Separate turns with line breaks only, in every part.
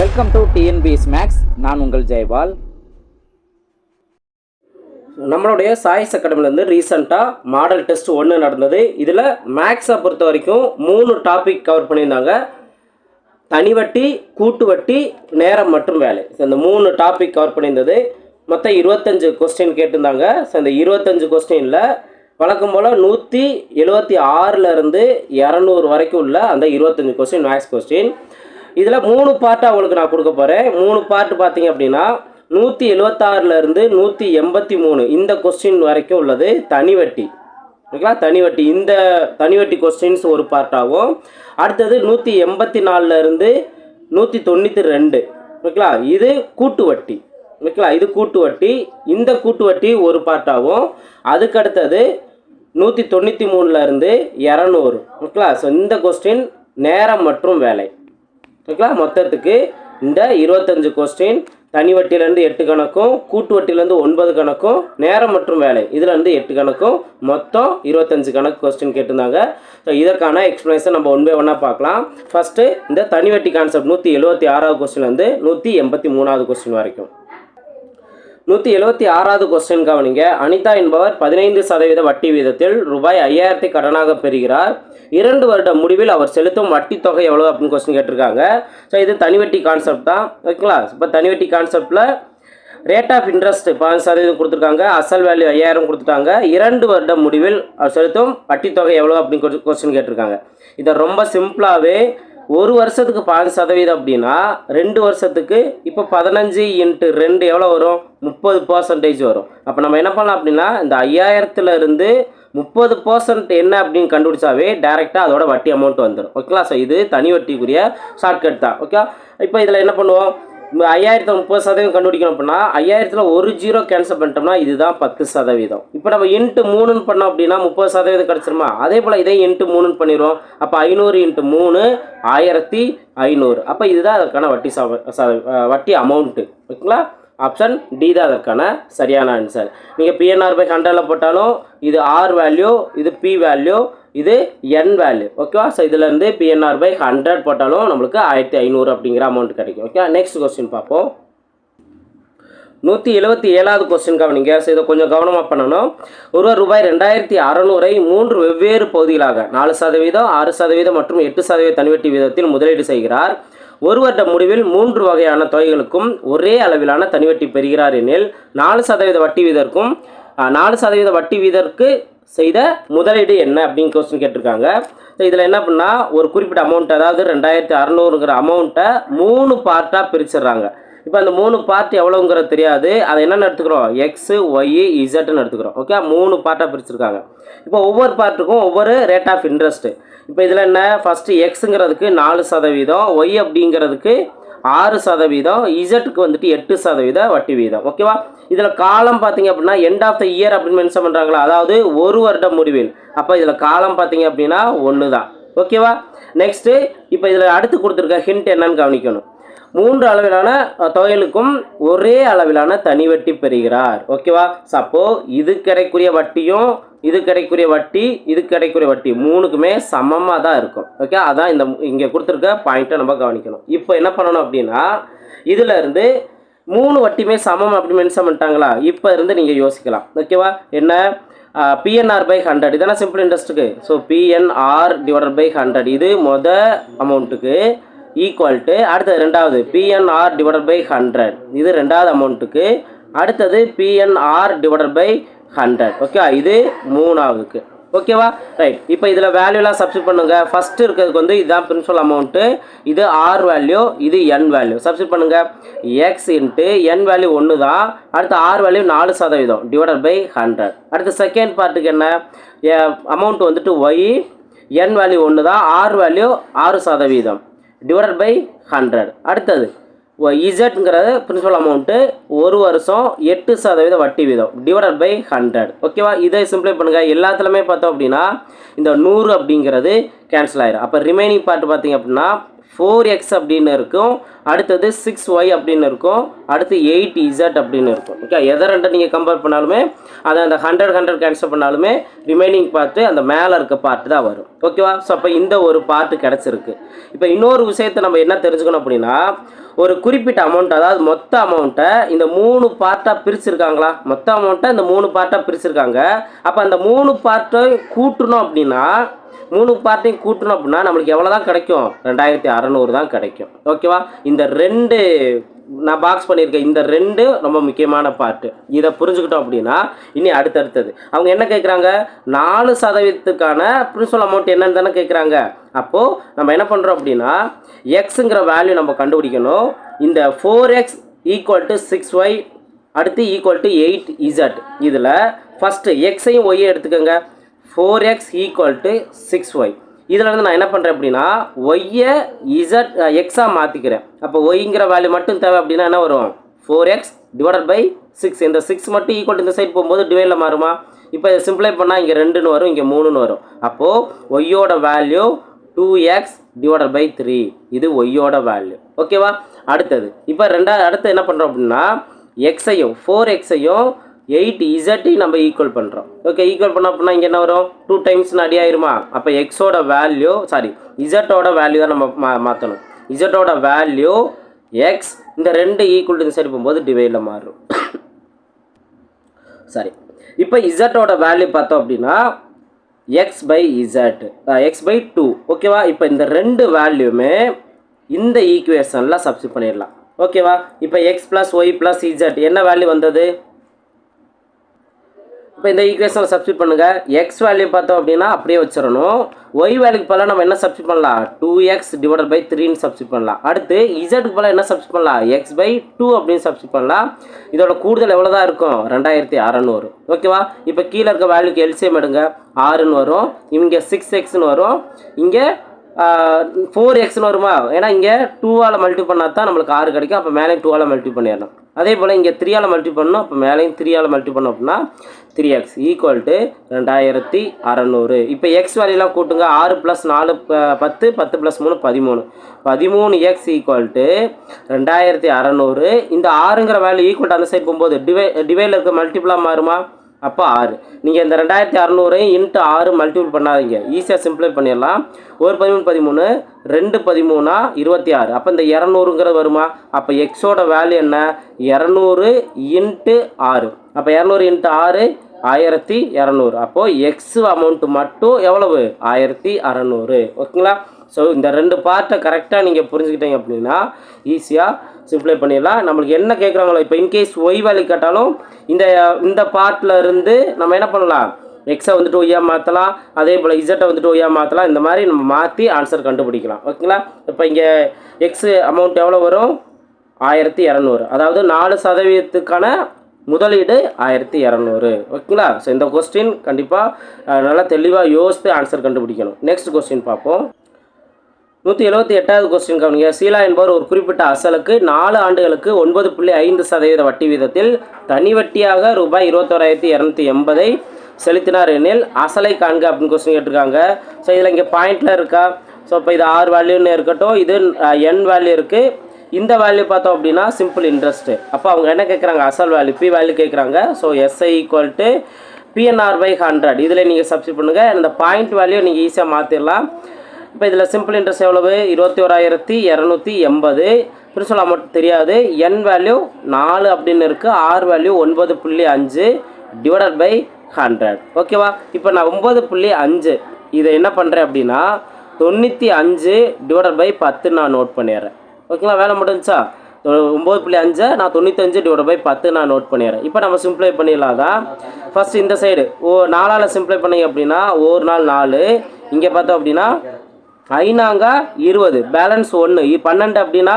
Welcome to TNPS maths நான் உங்கள் ஜெயபால்
நம்மளுடைய சாய்ஸ் அகாடமிலேருந்து ரீசெண்டாக மாடல் டெஸ்ட் ஒன்று நடந்தது. இதில் மேக்ஸை பொறுத்த வரைக்கும் மூணு டாபிக் கவர் பண்ணியிருந்தாங்க. தனி வட்டி கூட்டு வட்டி நேரம் மற்றும் வேலை. ஸோ இந்த மூணு டாபிக் கவர் பண்ணியிருந்தது. மொத்தம் இருபத்தஞ்சு கொஸ்டின் கேட்டிருந்தாங்க. ஸோ இந்த இருபத்தஞ்சு கொஸ்டினில் வழக்கம் போல் நூற்றி எழுபத்தி ஆறிலிருந்து இரநூறு வரைக்கும் உள்ள அந்த இருபத்தஞ்சு கொஸ்டின் மேக்ஸ் கொஸ்டின் இதில் மூணு பார்ட்டாக உங்களுக்கு நான் கொடுக்க போகிறேன் மூணு பார்ட் பார்த்தீங்க அப்படின்னா நூற்றி எழுபத்தாறுலேருந்து நூற்றி எண்பத்தி மூணு இந்த கொஸ்டின் வரைக்கும் உள்ளது. தனி வட்டி ஓகேங்களா? தனி வட்டி இந்த தனி வட்டி கொஸ்டின்ஸ் ஒரு பார்ட்டாகவும் அடுத்தது நூற்றி எண்பத்தி நாலுலேருந்து நூற்றி தொண்ணூற்றி ரெண்டு. ஓகேங்களா? இது கூட்டு வட்டி ஓகேங்களா? இது கூட்டு வட்டி இந்த கூட்டு வட்டி ஒரு பார்ட்டாகவும் அதுக்கு அடுத்தது நூற்றி தொண்ணூற்றி மூணுலேருந்து இரநூறு. ஓகேங்களா? ஸோ இந்த கொஸ்டின் நேரம் மற்றும் வேலை. ஓகேங்களா? மொத்தத்துக்கு இந்த இருபத்தஞ்சு கொஸ்டின் தனி வட்டியிலேருந்து எட்டு கணக்கும் கூட்டு வட்டியிலேருந்து ஒன்பது கணக்கும் நேரம் மற்றும் வேலை. இதுலேருந்து எட்டு கணக்கும் மொத்தம் இருபத்தஞ்சு கணக்கு கொஸ்டின் கேட்டிருந்தாங்க. ஸோ இதற்கான எக்ஸ்ப்ளனேஷன் நம்ம ஒன் பை ஒன்னாக பார்க்கலாம். ஃபஸ்ட்டு இந்த தனி வட்டி கான்செப்ட் நூற்றி எழுபத்தி ஆறாவது கொஸ்டின்லேருந்து நூற்றி எண்பத்தி மூணாவது கொஸ்டின் வரைக்கும். நூற்றி எழுபத்தி ஆறாவது கொஸ்டின் கவனிங்க. அனிதா என்பவர் பதினைந்து சதவீத வட்டி வீதத்தில் ரூபாய் ஐயாயிரத்தை கடனாக பெறுகிறார். இரண்டு வருட முடிவில் அவர் செலுத்தும் வட்டி தொகை எவ்வளோ அப்படின்னு கொஸ்டின் கேட்டிருக்காங்க. ஸோ இது தனி வட்டி கான்செப்ட் தான். ஓகேங்களா? இப்போ தனிவட்டி கான்செப்டில் ரேட் ஆஃப் இன்ட்ரெஸ்ட் பதினஞ்சு சதவீதம் கொடுத்துருக்காங்க. அசல் வேல்யூ ஐயாயிரம் கொடுத்துட்டாங்க. இரண்டு வருட முடிவில் அவர் செலுத்தும் வட்டி தொகை எவ்வளோ அப்படின்னு கொஸ்டின் கேட்டிருக்காங்க. இதை ரொம்ப சிம்பிளாகவே ஒரு வருஷத்துக்கு பாஞ்சு சதவீதம் அப்படின்னா ரெண்டு வருஷத்துக்கு இப்போ பதினஞ்சு இன்ட்டு ரெண்டு எவ்வளோ வரும்? முப்பது பர்சன்டேஜ் வரும். அப்போ நம்ம என்ன பண்ணலாம் அப்படின்னா இந்த ஐயாயிரத்துல இருந்து முப்பது பர்சன்ட் என்ன அப்படின்னு கண்டுபிடிச்சாவே டேரெக்டாக அதோட வட்டி அமௌண்ட் வந்துடும். ஓகேங்களா ஸோ இது தனி வட்டிக்குரிய ஷார்ட்கட் தான். ஓகே இப்போ இதில் என்ன பண்ணுவோம்? ஐயாயிரத்தில் முப்பது சதவீதம் கண்டுபிடிக்கணும் அப்படின்னா ஐயாயிரத்தில் ஒரு ஜீரோ கேன்சல் பண்ணிட்டோம்னா இதுதான் பத்து சதவீதம். இப்போ நம்ம இன்ட்டு மூணுன்னு பண்ணோம் அப்படின்னா முப்பது சதவீதம் கிடச்சிருமா? அதே போல் இதே இன்ட்டு மூணுன்னு பண்ணிடுவோம். அப்போ ஐநூறு இன்ட்டு மூணு ஆயிரத்தி ஐநூறு. அப்போ இதுதான் அதற்கான வட்டி சத வட்டி அமௌண்ட்டு ஓகேங்களா? ஆப்ஷன் டி தான் அதற்கான சரியான ஆன்சர் நீங்கள் பிஎன்ஆர் பை ஹண்ட்ரடில் போட்டாலும் இது ஆர் வேல்யூ இது பி வேல்யூ இது என் வேல்யூ ஓகேவா ஸோ இதுலேருந்து பிஎன்ஆர் பை ஹண்ட்ரட் போட்டாலும் நம்மளுக்கு ஆயிரத்தி ஐநூறு அப்படிங்கிற அமௌண்ட் கிடைக்கும். ஓகே நெக்ஸ்ட் கொஸ்டின் பார்ப்போம். நூற்றி எழுபத்தி ஏழாவது கொஸ்டின் கவனிங்க. ஸோ இதை கொஞ்சம் கவனமாக பண்ணணும். ஒருவர் ரூபாய் ரெண்டாயிரத்தி அறநூறை மூன்று வெவ்வேறு பகுதிகளாக நாலு சதவீதம் ஆறு சதவீதம் மற்றும் எட்டு சதவீத தனிவெட்டி வீதத்தில் முதலீடு செய்கிறார். ஒரு வருட முடிவில் மூன்று வகையான தொகைகளுக்கும் ஒரே அளவிலான தனிவட்டி பெறுகிறார் எனில் நாலு சதவீத வட்டி வீதற்கும் நாலு சதவீத வட்டி வீதற்கு செய்த முதலீடு என்ன அப்படின்னு கொஸ்டின் கேட்டிருக்காங்க. ஸோ இதில் என்ன பண்ணால் ஒரு குறிப்பிட்ட அமௌண்ட் அதாவது ரெண்டாயிரத்தி அறநூறுங்கிற அமௌண்ட்டை மூணு பார்ட்டாக பிரிச்சிடுறாங்க. இப்போ அந்த மூணு பார்ட் எவ்வளோங்கிறது தெரியாது. அதை என்னென்னு எடுத்துக்கிறோம். எக்ஸு ஒய் இசட்னு எடுத்துக்கிறோம். ஓகே மூணு பார்ட்டாக பிரிச்சிருக்காங்க. இப்போ ஒவ்வொரு பார்ட்டுக்கும் ஒவ்வொரு ரேட் ஆஃப் இன்ட்ரெஸ்ட்டு இப்போ இதில் என்ன? ஃபஸ்ட்டு எக்ஸுங்கிறதுக்கு நாலு சதவீதம். ஒய் அப்படிங்கிறதுக்கு ஆறு சதவீதம் இசட்டுக்கு வந்துட்டு எட்டு சதவீத வட்டி வீதம். ஓகேவா இதில் காலம் பார்த்தீங்க அப்படின்னா எண்ட் ஆஃப் த இயர் அப்படின்னு மென்ஷன் பண்ணுறாங்களா அதாவது ஒரு வருடம் முடிவில். அப்போ இதில் காலம் பார்த்தீங்க அப்படின்னா ஒன்று தான் ஓகேவா நெக்ஸ்ட்டு இப்போ இதில் அடுத்து கொடுத்துருக்க ஹிண்ட் என்னன்னு கவனிக்கணும். மூன்று அளவிலான தொகைகளுக்கும் ஒரே அளவிலான தனி வட்டி பெறுகிறார். ஓகேவா சப்போ இது கிடைக்கூடிய வட்டியும் இது கிடைக்கூடிய வட்டி இது கிடைக்கூடிய வட்டி மூணுக்குமே சமமாக தான் இருக்கும். ஓகே அதான் இந்த இங்கே கொடுத்துருக்க பாயிண்ட்டை நம்ம கவனிக்கணும். இப்போ என்ன பண்ணணும் அப்படின்னா இதுலேருந்து மூணு வட்டியுமே சமம் அப்படி மென்ஷன் பண்ணிட்டாங்களா? இப்போ இருந்து நீங்கள் யோசிக்கலாம். ஓகேவா என்ன? பிஎன்ஆர் பை ஹண்ட்ரட் இதெல்லாம் simple இன்ட்ரெஸ்ட்டுக்கு so PNR divided by hundred இது மொதல் அமௌண்ட்டுக்கு ஈக்குவல் டு அடுத்தது ரெண்டாவது பிஎன்ஆர் டிவைடட் பை ஹண்ட்ரட் இது ரெண்டாவது அமௌண்ட்டுக்கு அடுத்தது பிஎன்ஆர் டிவைடட் பை ஹண்ட்ரட் ஓகேவா இது மூணாவதுக்கு. ஓகேவா ரைட் இப்போ இதில் வேல்யூலாம் சப்ஸ்டிட் பண்ணுங்கள் ஃபஸ்ட்டு இருக்கிறதுக்கு வந்து இதுதான் பிரின்சிபல் அமௌண்ட்டு இது ஆர் வேல்யூ இது என் வேல்யூ சப்ஸ்டிட் பண்ணுங்கள் எக்ஸ் இன்ட்டு என் வேல்யூ ஒன்று தான். அடுத்து ஆர் வேல்யூ நாலு சதவீதம். டிவைடட் பை ஹண்ட்ரட் அடுத்து செகண்ட் பார்ட்டுக்கு என்ன? அமௌண்ட் வந்துட்டு ஒய் என் வேல்யூ ஒன்று தான். ஆர் வேல்யூ ஆறு சதவீதம். டிவைடட் பை ஹண்ட்ரட் அடுத்தது இசட்ங்கிறது பிரின்சிபல் அமௌண்ட்டு ஒரு வருஷம் எட்டு சதவீத வட்டி வீதம். டிவைடட் பை ஹண்ட்ரட் ஓகேவா இதை சிம்பிளை பண்ணுங்கள் எல்லாத்துலேயுமே பார்த்தோம் அப்படின்னா இந்த நூறு அப்படிங்கிறது கேன்சல் ஆயிடும் அப்போ ரிமைனிங் பார்ட் பார்த்தீங்க அப்படின்னா ஃபோர் எக்ஸ் அப்படின்னு இருக்கும். அடுத்தது சிக்ஸ் ஒய் அப்படின்னு இருக்கும். அடுத்து எயிட் இசட் அப்படின்னு இருக்கும். ஓகே எதை ரெண்டை நீங்கள் கம்பேர் பண்ணாலுமே அதை அந்த ஹண்ட்ரட் ஹண்ட்ரட் கேன்சல் பண்ணாலுமே ரிமைனிங் பார்ட்டு அந்த மேலே இருக்க பார்ட்டு தான் வரும். ஓகேவா ஸோ அப்போ இந்த ஒரு பார்ட்டு கிடச்சிருக்கு. இப்போ இன்னொரு விஷயத்தை நம்ம என்ன தெரிஞ்சுக்கணும் அப்படின்னா ஒரு குறிப்பிட்ட அமௌண்ட் அதாவது மொத்த அமௌண்ட்டை இந்த மூணு பார்ட்டாக பிரிச்சிருக்காங்களா? மொத்த அமௌண்ட்டை இந்த மூணு பார்ட்டாக பிரிச்சிருக்காங்க. அப்போ அந்த மூணு பார்ட்டை கூட்டணும் அப்படின்னா மூணு பார்ட்டையும் கூட்டணும் அப்படின்னா நம்மளுக்கு எவ்வளோ தான் கிடைக்கும்? ரெண்டாயிரத்தி அறநூறு தான் கிடைக்கும். ஓகேவா இந்த ரெண்டு நான் பாக்ஸ் பண்ணியிருக்கேன் இந்த ரெண்டு ரொம்ப முக்கியமான பார்ட்டு இதை புரிஞ்சுக்கிட்டோம் அப்படின்னா இனி அடுத்தடுத்தது. அவங்க என்ன கேட்குறாங்க நாலு சதவீதத்துக்கான பிரின்சிபல் அமௌண்ட் என்னன்னு தானே கேட்குறாங்க அப்போது நம்ம என்ன பண்ணுறோம் அப்படின்னா எக்ஸுங்கிற வேல்யூ நம்ம கண்டுபிடிக்கணும். இந்த four X equal to six Y அடுத்து ஈக்குவல் டு எயிட் இசட் இதில் ஃபஸ்ட்டு எக்ஸையும் ஒய்யை எடுத்துக்கோங்க. Four X equal to six Y இதில் இருந்து நான் என்ன பண்ணுறேன் அப்படின்னா ஒய்யை இசட் எக்ஸாக மாற்றிக்கிறேன் அப்போ ஒய்ங்கிற வேல்யூ மட்டும் தேவை அப்படின்னா என்ன வரும்? Four X divided by six இந்த சிக்ஸ் மட்டும் ஈக்குவல் இந்த சைடு போகும்போது டிவைடில் மாறுமா? இப்போ இதை சிம்பிளை பண்ணால் இங்கே ரெண்டுன்னு வரும் இங்கே மூணுன்னு வரும். அப்போது ஒய்யோட value two X divided by three இது ஒய்யோட வேல்யூ ஓகேவா அடுத்தது. இப்போ ரெண்டாவது அடுத்து என்ன பண்ணுறோம் அப்படின்னா எக்ஸையும் ஃபோர் எக்ஸையும் எயிட் இசட்டையும் நம்ம ஈக்குவல் பண்ணுறோம் ஓகே ஈக்குவல் பண்ண அப்படின்னா இங்கே என்ன வரும்? டூ டைம்ஸ் அடி ஆயிருமா அப்போ எக்ஸோட வேல்யூ சாரி இசட்டோட வேல்யூ தான் நம்ம மா மாற்றணும் இசட்டோட வேல்யூ எக்ஸ் இந்த ரெண்டு ஈக்குவல் சரி சைடு போகும்போது டிவைடில் மாறும். சாரி இப்போ இசட்டோட வேல்யூ பார்த்தோம் அப்படின்னா X by Z X by two ஓகேவா இப்போ இந்த ரெண்டு வேல்யூமே இந்த ஈக்குவேஷனில் சப்ஸ்டிட் பண்ணிடலாம். ஓகேவா இப்போ X plus Y plus Z என்ன வேல்யூ வந்தது? இப்போ இந்த ஈக்குவேஷனில் சப்ஸ்டியூட் பண்ணுங்கள் எக்ஸ் வேல்யூ பார்த்தோம் அப்படின்னா அப்படியே வச்சிடணும். ஒய் வேல்யூக்கு பதிலாக நம்ம என்ன சப்ஸ்டியூட் பண்ணலாம்? டூ எக்ஸ் டிவைடட் பை த்ரீன்னு சப்ஸ்டியூட் பண்ணலாம். அடுத்து இசட்டுக்கு பதிலாக என்ன சப்ஸ்டியூட் பண்ணலாம்? எக்ஸ் பை டூ அப்படின்னு சப்ஸ்டியூட் பண்ணலாம். இதோட கூடுதல் எவ்வளோ தான் இருக்கும்? ரெண்டாயிரத்தி அறநூறு. ஓகேவா இப்போ கீழே இருக்க வேல்யூக்கு எல்சிஎம் எடுங்க. ஆறுன்னு வரும். இங்கே சிக்ஸ் எக்ஸ்னு வரும். இங்கே ஃபோர் எக்ஸ்னு வருமா? ஏன்னா இங்கே டூவால் மல்டி பண்ணால் தான் நம்மளுக்கு ஆறு கிடைக்கும். அப்போ மேலேயும் டூவால் மல்டி பண்ணிடணும். அதே போல் இங்கே த்ரீயால் மல்டி பண்ணணும். அப்போ மேலேயும் த்ரீயால் மல்டி பண்ணோம் அப்படின்னா த்ரீ எக்ஸ் ஈக்குவல் டு ரெண்டாயிரத்தி அறநூறு. இப்போ எக்ஸ் வேலையெல்லாம் கூட்டுங்க. ஆறு ப்ளஸ் நாலு ப- பத்து பத்து ப்ளஸ் மூணு பதிமூணு. பதிமூணு எக்ஸ் ஈக்குவல் டு ரெண்டாயிரத்தி அறநூறு. இந்த ஆறுங்கிற வேல்யூ ஈக்குவல் அந்த சைடு போகும்போது டிவை டிவைடில் இருக்க மல்டிப்ளாக மாறுமா? அப்போ ஆறு. நீங்கள் இந்த ரெண்டாயிரத்தி அறநூறையும் இன்ட்டு ஆறு மல்டிபிள் பண்ணாதீங்க. ஈஸியாக சிம்பிளை பண்ணிடலாம். ஒரு பதிமூணு பதிமூணு ரெண்டு பதிமூணா இருபத்தி ஆறு. அப்போ இந்த இரநூறுங்கிறது வருமா? அப்போ எக்ஸோட வேல்யூ என்ன? இரநூறு இன்ட்டு ஆறு. அப்போ இரநூறு இன்ட்டு ஆறு ஆயிரத்தி இரநூறு. அப்போது எக்ஸ் அமௌண்ட்டு மட்டும் எவ்வளவு? ஆயிரத்தி அறநூறு. ஓகேங்களா? ஸோ இந்த ரெண்டு பார்ட்டை கரெக்டாக நீங்கள் புரிஞ்சுக்கிட்டீங்க அப்படின்னா ஈஸியாக சிம்ப்ளை பண்ணிடலாம். நம்மளுக்கு என்ன கேட்குறாங்களோ இப்போ இன்கேஸ் ஒய் வேல்யூ கேட்டாலும் இந்த இந்த பார்ட்டில் இருந்து நம்ம என்ன பண்ணலாம்? எக்ஸை வந்துட்டு ஒய்யா மாற்றலாம் அதே போல் இசட்டை வந்துட்டு ஒய்யா மாற்றலாம் இந்த மாதிரி நம்ம மாற்றி ஆன்சர் கண்டுபிடிக்கலாம். ஓகேங்களா? இப்போ இங்கே எக்ஸு அமௌண்ட் எவ்வளோ வரும்? ஆயிரத்தி இரநூறு. அதாவது நாலு சதவீதத்துக்கான முதலீடு ஆயிரத்தி இரநூறு. ஓகேங்களா? ஸோ இந்த கொஸ்டின் கண்டிப்பாக நல்லா தெளிவாக யோசித்து ஆன்சர் கண்டுபிடிக்கணும். நெக்ஸ்ட் கொஸ்டின் பார்ப்போம். நூற்றி எழுபத்தி எட்டாவது கொஸ்டின் கவனிங்க. சீலா என்பவர் ஒரு குறிப்பிட்ட அசலுக்கு நாலு ஆண்டுகளுக்கு ஒன்பது புள்ளி ஐந்து சதவீத வட்டி வீதத்தில் தனி வட்டியாக ரூபாய் இருபத்தோராயிரத்தி இரநூத்தி எண்பதை செலுத்தினார் எனில் அசலை காண்க அப்படின்னு கொஸ்டின் கேட்டிருக்காங்க. ஸோ இதில் இங்கே பாயிண்ட்ல இருக்கா? ஸோ இப்போ இது ஆர் வேல்யூன்னு இருக்கட்டும் இது என் வேல்யூ இருக்குது இந்த வேல்யூ பார்த்தோம் அப்படின்னா சிம்பிள் இன்ட்ரெஸ்ட்டு அப்போ அவங்க என்ன கேட்குறாங்க அசல் வேல்யூ பி வேல்யூ கேட்குறாங்க so SI equal to PNR by hundred இதில் நீங்கள் சப்ஸ்டிட் பண்ணுங்கள் இந்த பாயிண்ட் வேல்யூ நீங்கள் ஈஸியாக மாற்றிடலாம் இப்போ இதில் சிம்பிள் இன்ட்ரெஸ்ட் எவ்வளவு? இருபத்தி ஓராயிரத்தி இரநூத்தி எண்பது. பிரின்சிபல் அமௌண்ட் தெரியாது. என் வேல்யூ நாலு அப்படின்னு இருக்குது ஆர் வேல்யூ ஒன்பது புள்ளி அஞ்சு டிவைடட் பை ஹண்ட்ரட் ஓகேவா இப்போ நான் ஒம்பது புள்ளி அஞ்சு. இதை என்ன பண்ணுறேன் அப்படின்னா தொண்ணூற்றி அஞ்சு டிவைடட் பை பத்து நான் நோட் பண்ணிடுறேன். ஓகேங்களா வேலை முடிஞ்சா? ஒம்பது புள்ளி அஞ்சை நான் தொண்ணூத்தஞ்சு டிவைட் பை பத்து நான் நோட் பண்ணிடுறேன். இப்போ நம்ம சிம்ப்ளை பண்ணிடலாம் தான் ஃபர்ஸ்ட் இந்த சைடு ஓ நாலால் சிம்ப்ளை பண்ணிங்க அப்படின்னா ஒரு நாள் நாலு. இங்கே பார்த்தோம் அப்படின்னா ஐநாங்க இருபது பேலன்ஸ் ஒன்று பன்னெண்டு அப்படின்னா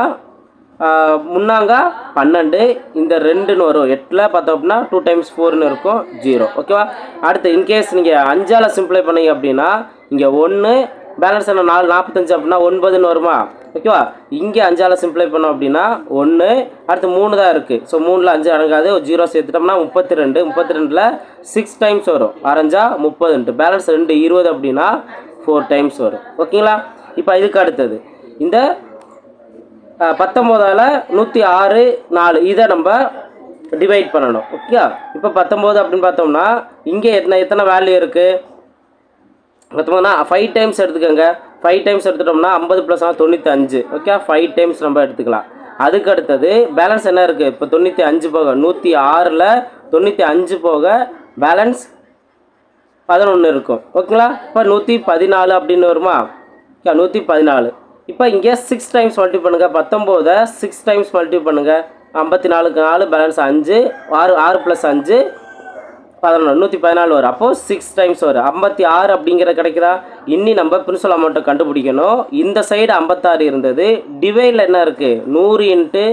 முன்னாங்க பன்னெண்டு இந்த ரெண்டுன்னு வரும். எட்டில் பார்த்தோம் அப்படின்னா டூ டைம்ஸ் ஃபோர்னு இருக்கும் ஜீரோ ஓகேவா அடுத்து இன்கேஸ் நீங்கள் அஞ்சால் சிம்பிளை பண்ணீங்க அப்படின்னா இங்கே ஒன்று பேலன்ஸ் என்ன நாலு நாற்பத்தஞ்சு அப்படின்னா ஒன்பதுன்னு வருமா? ஓகேவா இங்கே அஞ்சால் சிம்ப்ளை பண்ணோம் அப்படின்னா ஒன்று அடுத்து மூணு தான் இருக்குது ஸோ மூணில் அஞ்சு அடங்காது ஒரு ஜீரோ சேர்த்துட்டோம்னா முப்பத்தி ரெண்டு முப்பத்தி ரெண்டில் சிக்ஸ் டைம்ஸ் வரும் அரைஞ்சா முப்பதுன்ட்டு. பேலன்ஸ் ரெண்டு இருபது அப்படின்னா ஃபோர் டைம்ஸ் வரும். ஓகேங்களா இப்போ இதுக்கு அடுத்தது. இந்த பத்தொம்போதால் நூற்றி ஆறு நாலு இதை நம்ம டிவைட் பண்ணணும். ஓகே இப்போ பத்தொம்போது அப்படின்னு பார்த்தோம்னா இங்கே எத்தனை எத்தனை வேல்யூ இருக்குது பார்த்தோம்னா ஃபைவ் டைம்ஸ் எடுத்துக்கோங்க. ஃபைவ் டைம்ஸ் எடுத்துட்டோம்னா ஐம்பது ப்ளஸ் தொண்ணூற்றி அஞ்சு ஓகே ஃபைவ் டைம்ஸ் நம்ம எடுத்துக்கலாம். அதுக்கு அடுத்தது பேலன்ஸ் என்ன இருக்குது இப்போ தொண்ணூற்றி அஞ்சு போக நூற்றி ஆறில் தொண்ணூற்றி அஞ்சு போக பேலன்ஸ் பதினொன்று இருக்கும். ஓகேங்களா? இப்போ நூற்றி பதினாலு அப்படின்னு வருமா? ஓகே நூற்றி பதினாலு இப்போ இங்கே சிக்ஸ் டைம்ஸ் மல்டி பண்ணுங்கள் பத்தொம்போதை சிக்ஸ் டைம்ஸ் மல்டி பண்ணுங்கள் ஐம்பத்தி நாலுக்கு நாலு பேலன்ஸ் அஞ்சு ஆறு ஆறு ப்ளஸ் அஞ்சு பதினொன்று நூற்றி பதினாலு வரும். அப்போது சிக்ஸ் டைம்ஸ் வரும். ஐம்பத்தி ஆறு அப்படிங்கிற கிடைக்குதா? இன்னி நம்ம பிரின்சிபல் அமௌண்ட்டை கண்டுபிடிக்கணும். இந்த சைடு ஐம்பத்தாறு இருந்தது. டிவைடில் என்ன இருக்குது நூறு இன்ட்டு